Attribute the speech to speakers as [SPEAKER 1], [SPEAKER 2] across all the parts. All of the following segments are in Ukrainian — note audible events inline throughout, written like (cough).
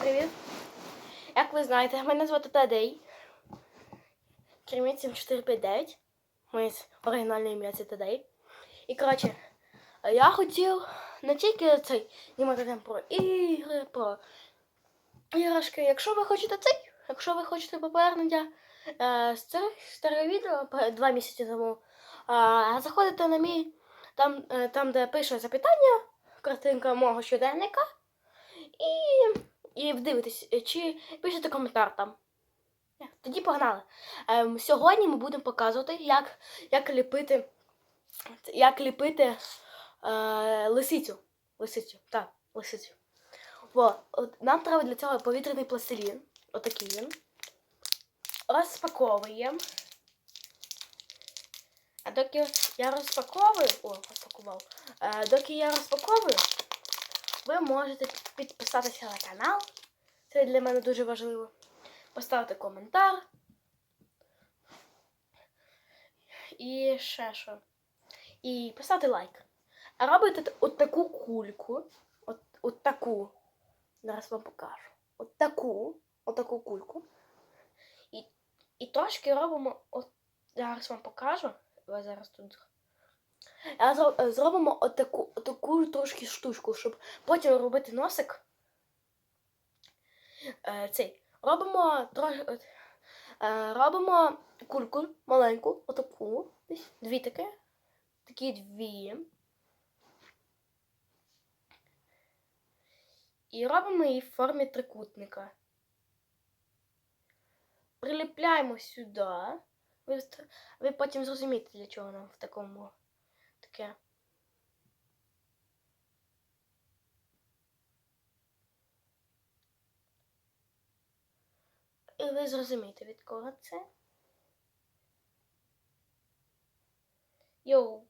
[SPEAKER 1] привіт! Як ви знаєте, мене звати Тадей. Керміт 7459. Моє оригінальне ім'я це Тадей. І коротше, я хотів не тільки цей знімати про ігри, про іграшки. Якщо ви хочете цей, якщо ви хочете повернення е, з цих старих відео два місяці тому, е, заходите на мій там, е, там, де пише запитання, картинка мого щоденника. І, і дивитесь, е, чи пишете коментар там. Е, Тоді погнали. Ем, сьогодні ми будемо показувати, як, як ліпити, як ліпити е, лисицю. Лисицю, так, лисицю. Во, от, нам треба для цього повітряний пластилін. Отакий він. Розпаковуємо. А доки я розпаковую. О, розпакував. Е, доки я розпаковую, ви можете підписатися на канал. Це для мене дуже важливо. Поставити коментар. І ще що. І поставити лайк. А робите от таку кульку. От, от таку. Зараз вам покажу. От таку. От таку кульку. І, і трошки робимо. От, зараз вам покажу. Ви зараз тут. Е, зробимо отаку, отаку трошки штучку, щоб потім робити носик. Е, цей. Робимо трошки. Е, робимо кульку маленьку, отаку. Дві такі. Такі дві. І робимо її в формі трикутника. Приліпляємо сюди. Ви, ви потім зрозумієте, для чого нам в такому таке. І ви зрозумієте, від кого це. Йоу,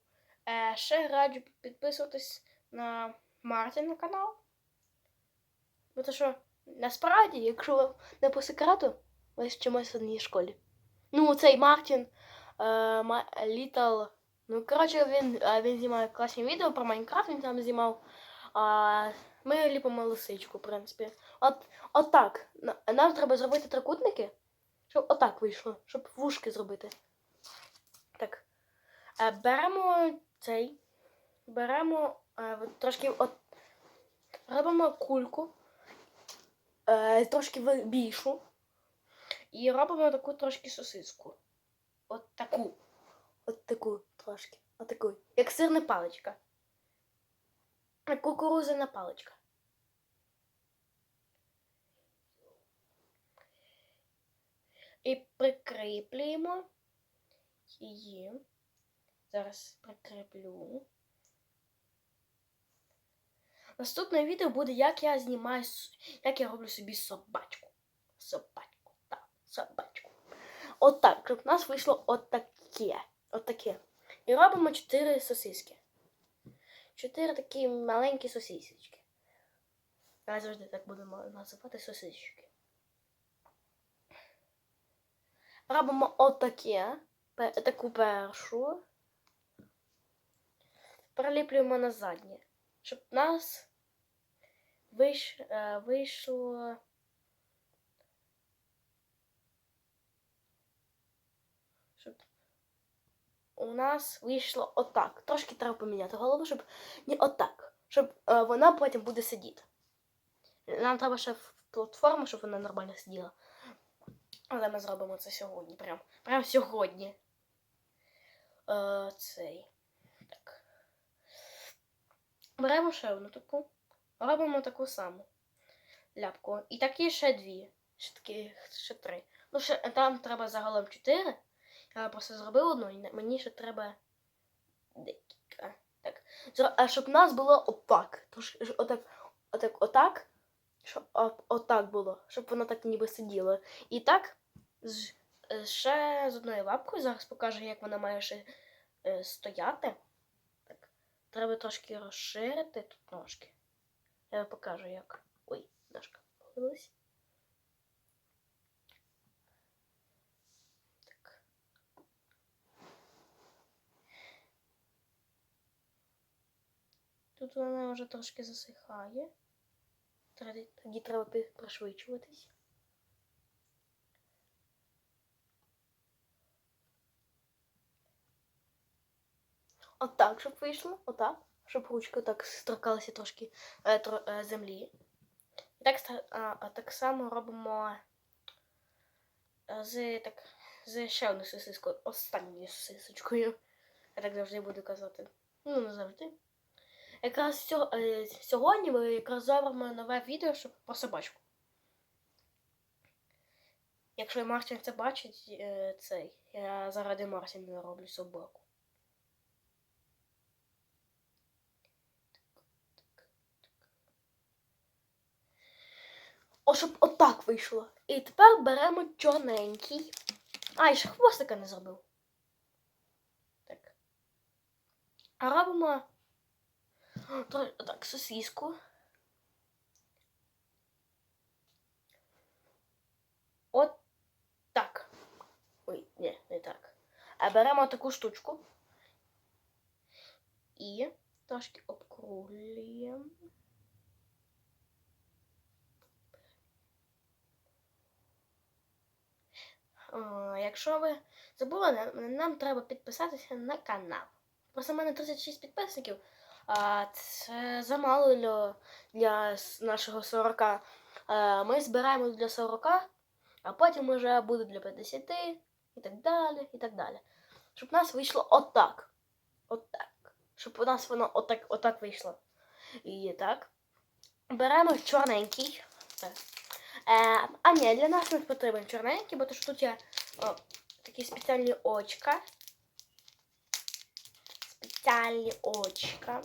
[SPEAKER 1] е, ще раджу підписуватись на Мартина канал. Бо то що, насправді, якщо не по секрету, ми вчимося в одній школі. Ну, цей Мартін е, Літл. Ну, коротше, він, е, він знімає класні відео про Майнкрафт, він там знімав. А, ми ліпимо лисичку, в принципі. От, отак. На- Нам треба зробити трикутники, щоб отак вийшло, щоб вушки зробити. Так. Е, беремо цей. Беремо е, трошки от. Робимо кульку. Трошки більшу. І робимо таку трошки сосиску. От таку. От таку трошки. От таку. Як сирна паличка. Як кукурузина паличка. І прикріплюємо її. Зараз прикріплю. Наступне відео буде, як я знімаю, як я роблю собі собачку. Собачку, так, собачку. Отак, щоб в нас вийшло отаке. Отаке. І робимо 4 сосиски. Чотири такі маленькі сосисочки. Я завжди так будемо називати сосисочки. Робимо отаке. Таку першу. Приліплюємо на заднє. Щоб в нас е, вийшло. Щоб у нас вийшло отак. Трошки треба поміняти голову, щоб не отак. Щоб е, вона потім буде сидіти. Нам треба ще в платформу, щоб вона нормально сиділа. Але ми зробимо це сьогодні. Прям, прям сьогодні. Е, цей. Так. Беремо ще одну таку. Робимо таку саму ляпку. І такі ще дві. Ще такі ще три. Ну, ще там треба загалом чотири. Я просто зробив одну, і мені ще треба декілька. Так. А щоб нас було отак. Трошки ж отак, отак, отак. Щоб отак було. Щоб воно так ніби сиділо. І так, з, е, ще з одною лапкою. Зараз покажу, як вона має ще е, стояти. Так. Треба трошки розширити тут ножки. Я покажу, як. Ой, ножка Тут вона вже трошки засихає. Тоді, треба пришвидшуватись. Отак, щоб вийшло. Отак. Щоб ручка так сторкалася трошки е, тро, е, землі. І так, а так само робимо е, з, так, з ще одною сосискою. Останньою сосисочкою. Я так завжди буду казати. Ну, не завжди. Якраз е, сьогодні ми якраз зробимо нове відео про собачку. Якщо Мартін це бачить, е, цей, я заради Мартіна роблю собаку. О, щоб отак вийшло. І тепер беремо чорненький. А, і ще хвостика не зробив. Так. А робимо так, сосиску. От так. Ой, ні, не так. А беремо таку штучку. І трошки обкруглюємо. Якщо ви забули, нам треба підписатися на канал. Просто в мене 36 підписників, а це замало для, для нашого 40. Е, Ми збираємо для 40, а потім вже буде для 50 і так далі, і так далі. Щоб у нас вийшло отак. Отак. Щоб у нас воно отак, отак вийшло. І так. Беремо чорненький. Так. Е, а ні, для нас не потрібен чорненький, бо то що тут є о, такі спеціальні очка. Спеціальні очка.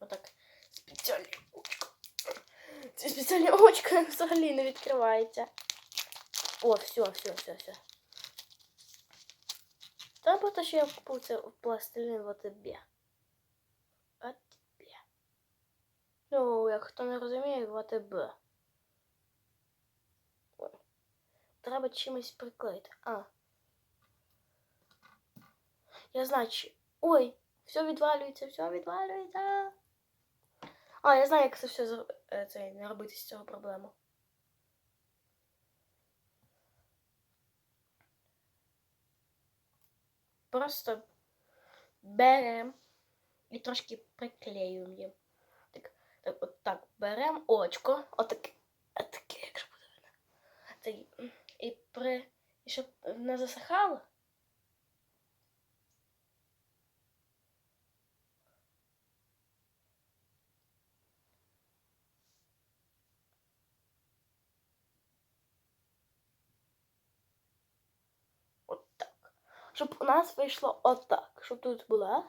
[SPEAKER 1] Отак. Спеціальні очка. Ці спеціальні очка (laughs) взагалі не відкриваються. О, все, все, все, все. Треба те, що я купив це в в АТБ. АТБ. Ну, як хто не розуміє, в АТБ. Ой. Треба чимось приклеїти. А. Я знаю. Ой, все відвалюється, все відвалюється. А, я знаю, як це все зро- е, це, не робити з цього проблему. Просто беремо і трошки приклеюємо їм. Так, так, от так, беремо очко, отаке, отаке, якщо буде видно. І при. І щоб не засихало. Щоб у нас вийшло отак. Щоб тут була.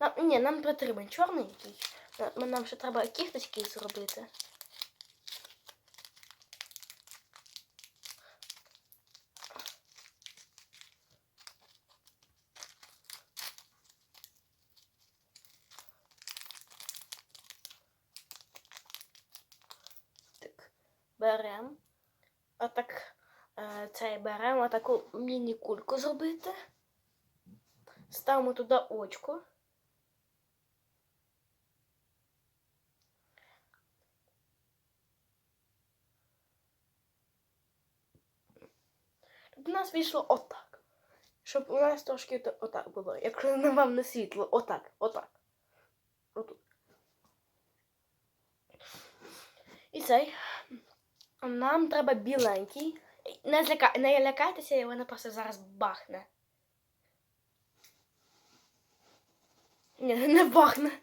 [SPEAKER 1] Нам, ні, нам потрібен чорненький. Нам, нам ще треба кісточки зробити. Так, беремо. Отак е, цей беремо таку міні-кульку зробити. Ставимо туди очко. Щоб у нас вийшло отак. Щоб у нас трошки отак було. Якщо вам не світло, отак, отак. Отут. І цей. Нам треба біленький. Не, зляка... не лякайтеся, і вона просто зараз бахне. Ні, не бахне.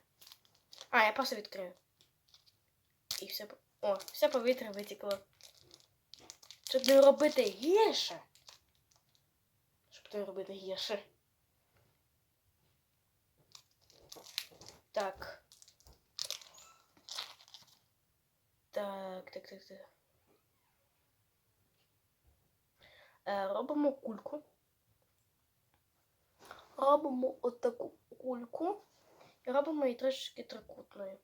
[SPEAKER 1] А, я просто відкрию. І все. О, все повітря витекло. Щоб не робити гірше. Щоб не робити гірше. Так. Так, так, так, так. Е, робимо кульку. Робимо отаку кульку. І робимо її трошечки трикутною.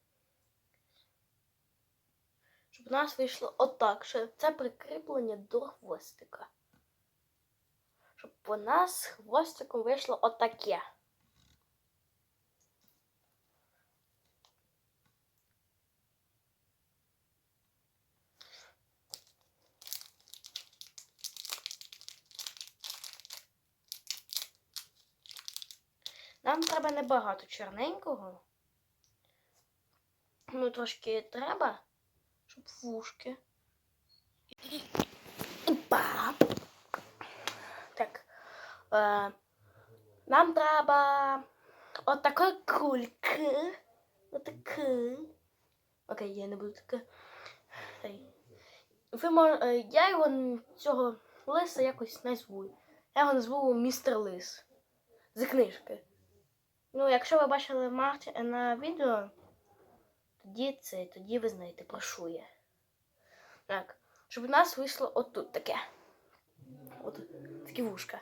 [SPEAKER 1] Щоб у нас вийшло отак, що це прикріплення до хвостика. Щоб у нас хвостиком вийшло отаке. Нам треба небагато чорненького. Ну, трошки треба, щоб вушки. Па. Так. Е, нам треба отакої кульки. Отаки. Окей, я не буду таке. Ви мож... е, Я його цього лиса якось назву. Я його назву містер Лис. З книжки. Ну, якщо ви бачили Марті на відео, тоді це, тоді ви знаєте, про що я. Так, щоб у нас вийшло отут таке. От такі вушка.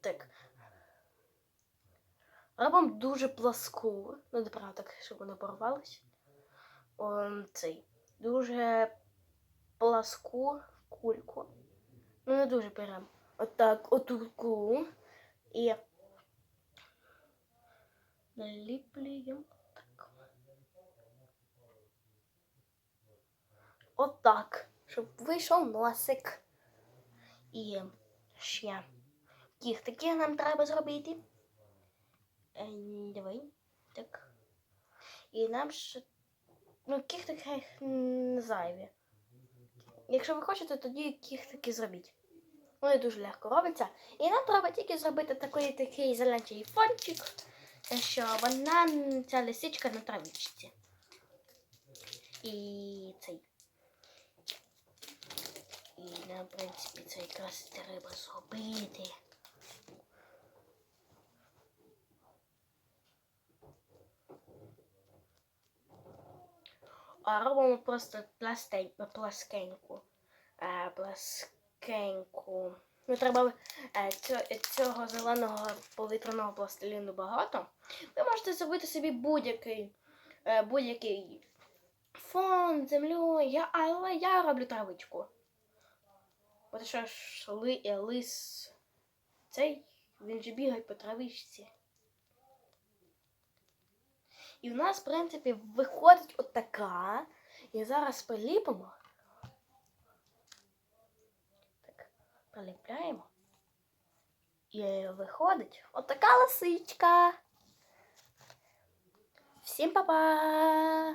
[SPEAKER 1] Так. Робимо дуже пласку. Ну, правда, так, щоб воно порвалось. О, цей. Дуже пласку кульку. Ну, не дуже прям. Отак, отаку. І наліплюємо так. Отак, щоб вийшов носик. І ще кіхтики нам треба зробити. Е, Давай. Так. І нам ще. Ну, кіхтики не зайві. Якщо ви хочете, тоді кіхтики зробіть. Вони дуже легко робляться. І нам треба тільки зробити такий такий зелений фончик, що вона ця лисичка на травичці. І цей. І нам, в принципі, це якраз треба зробити. А робимо просто пластень, пласкеньку. Е, пласкеньку. Ну, треба е, цього, цього зеленого повітряного пластиліну багато. Ви можете зробити собі будь-який е, будь-який фон, землю, я, але я роблю травичку. Бо що ж ли, е, лис цей, він же бігає по травичці. І в нас, в принципі, виходить отака. І зараз приліпимо. Так, приліпляємо. І виходить отака лисичка. Всім па-па!